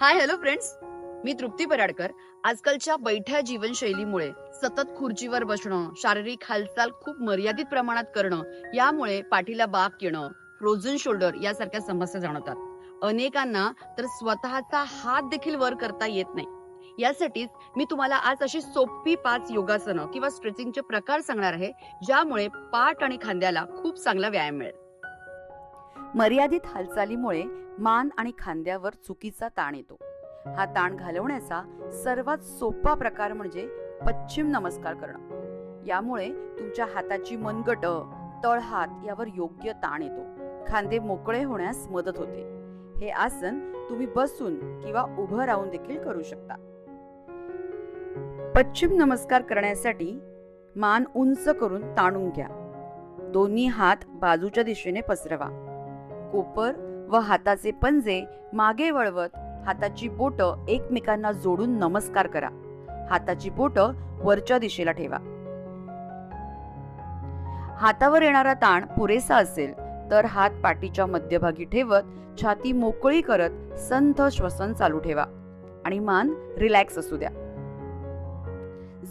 हाय hello friends मी तृप्ती पराडकर. आजकालच्या बैठ्या जीवनशैलीमुळे सतत खुर्चीवर बसणं शारीरिक हालचाल खूप मर्यादित प्रमाणात करणं यामुळे पाठीला बाक येणं फ्रोझन शोल्डर यासारख्या समस्या जाणवतात. अनेकांना तर स्वतःचा हात देखील वर करता येत नाही. यासाठीच मी तुम्हाला आज अशी सोपी पाच योगासनं किंवा स्ट्रेचिंगचे प्रकार सांगणार आहे ज्यामुळे पाठ आणि खांद्याला खूप चांगला व्यायाम मिळेल. मर्यादित हालचालीमुळे मान आणि खांद्यावर चुकीचा ताण येतो. हा ताण घालवण्याचा सर्वात सोपा प्रकार म्हणजे पश्चिम नमस्कार करणं. यामुळे तुमच्या हाताची मनगट तळहात यावर योग्य ताण येतो. खांदे मोकळे होण्यास मदत होते. हे आसन तुम्ही बसून किंवा उभं राहून देखील करू शकता. पश्चिम नमस्कार करण्यासाठी मान उंच करून ताणून घ्या. दोन्ही हात बाजूच्या दिशेने पसरवा. कोपर व हाताचे पंजे मागे वळवत हाताची बोट एकमेकांना जोडून नमस्कार करा. हाताची बोट वरच्या दिशेला ठेवा. हातावर येणारा ताण पुरेसा असेल तर हात पाठीच्या मध्यभागी ठेवत छाती मोकळी करत संथ श्वसन चालू ठेवा आणि मान रिलॅक्स असू द्या.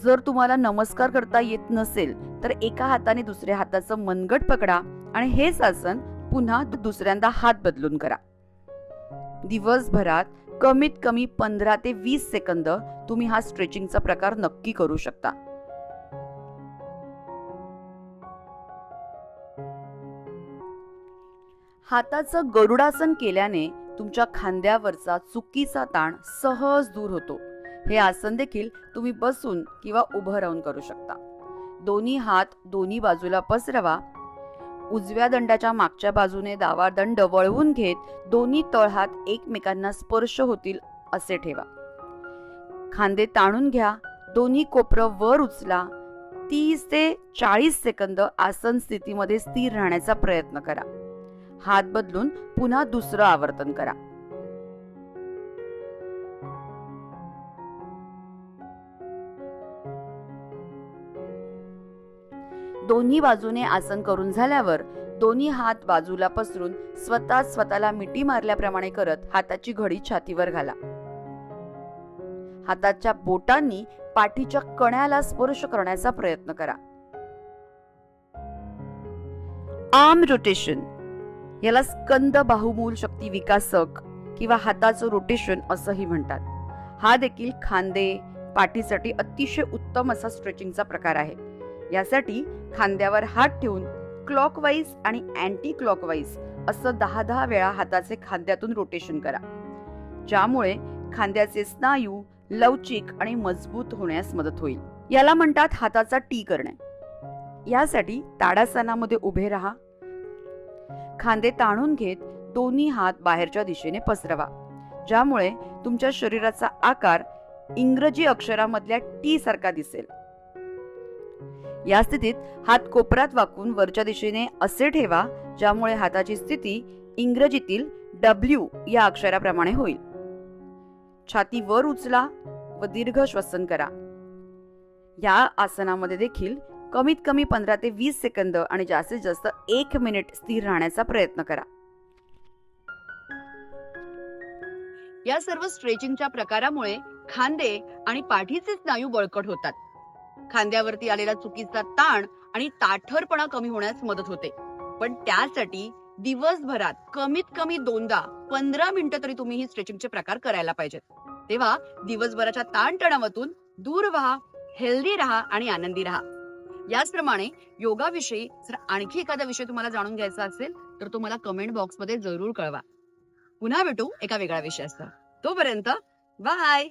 जर तुम्हाला नमस्कार करता येत नसेल तर एका हाताने दुसऱ्या हाताचं मनगट पकडा आणि हेच आसन पुन्हा दुसऱ्यांदा हात बदलून करा. दिवसभरात कमीत कमी पंधरा ते वीस सेकंद तुम्ही हा स्ट्रेचिंगचा प्रकार नक्की करू शकता. हाताचं गरुडासन केल्याने तुमच्या खांद्यावरचा चुकीचा ताण सहज दूर होतो. हे आसन देखील तुम्ही बसून किंवा उभं राहून करू शकता. दोन्ही हात दोन्ही बाजूला पसरवा. उजव्या दंडाच्या मागच्या बाजूने दावा दंड वळवून घेत दोन्ही तळहात एकमेकांना स्पर्श होतील असे ठेवा. खांदे ताणून घ्या दोन्ही कोपरं वर उचला तीस ते चाळीस सेकंद आसन स्थितीमध्ये स्थिर राहण्याचा प्रयत्न करा. हात बदलून पुन्हा दुसरं आवर्तन करा. दोन्ही बाजूने आसन करून झाल्यावर दोन्ही हात बाजूला पसरून स्वतः स्वतःला मिठी मारल्याप्रमाणे करत हाताची घडी छातीवर घाला. हाताच्या बोटांनी पाठीच्या कण्याला स्पर्श करण्याचा प्रयत्न करा. आर्म रोटेशन याला स्कंद बाहुमूल शक्ती विकासक किंवा हाताचं रोटेशन असंही म्हणतात. हा देखील खांदे पाठीसाठी अतिशय उत्तम असा स्ट्रेचिंगचा प्रकार आहे. यासाठी खांद्यावर हात ठेवून क्लॉकवाईज आणि अँटी क्लॉकवाईज असं दहा दहा वेळा हाताचे खांद्यातून रोटेशन करा. ज्यामुळे खांद्याचे स्नायू लवचिक आणि मजबूत होण्यास मदत होईल. याला म्हणतात हाताचा टी करणे. यासाठी ताडासनामध्ये उभे राहा. खांदे ताणून घेत दोन्ही हात बाहेरच्या दिशेने पसरवा. ज्यामुळे तुमच्या शरीराचा आकार इंग्रजी अक्षरामधल्या टी सारखा दिसेल. या स्थितीत हात कोपरात वाकून वरच्या दिशेने असे ठेवा ज्यामुळे हाताची स्थिती इंग्रजीतील डब्ल्यू या अक्षराप्रमाणे होईल. छाती वर उचला व दीर्घ श्वसन करा. या आसनामध्ये देखील कमीत कमी पंधरा ते वीस सेकंद आणि जास्तीत जास्त एक मिनिट स्थिर राहण्याचा प्रयत्न करा. या सर्व स्ट्रेचिंगच्या प्रकारामुळे खांदे आणि पाठीचे स्नायू बळकट होतात. खांद्यावरती आलेला चुकीचा ताण आणि ताठरपणा कमी होण्यास मदत होते. पण त्यासाठी दिवसभरात कमीत कमी दोनदा पंधरा मिनिटं तरी तुम्ही ही स्ट्रेचिंगचे प्रकार करायला पाहिजेत. तेव्हा दिवसभराच्या ताणतणावातून दूर व्हा हेल्दी राहा आणि आनंदी राहा. याचप्रमाणे योगाविषयी जर आणखी एखादा विषय तुम्हाला जाणून घ्यायचा असेल तर तो मला कमेंट बॉक्समध्ये जरूर कळवा. पुन्हा भेटू एका वेगळ्या विषयासह. तोपर्यंत बाय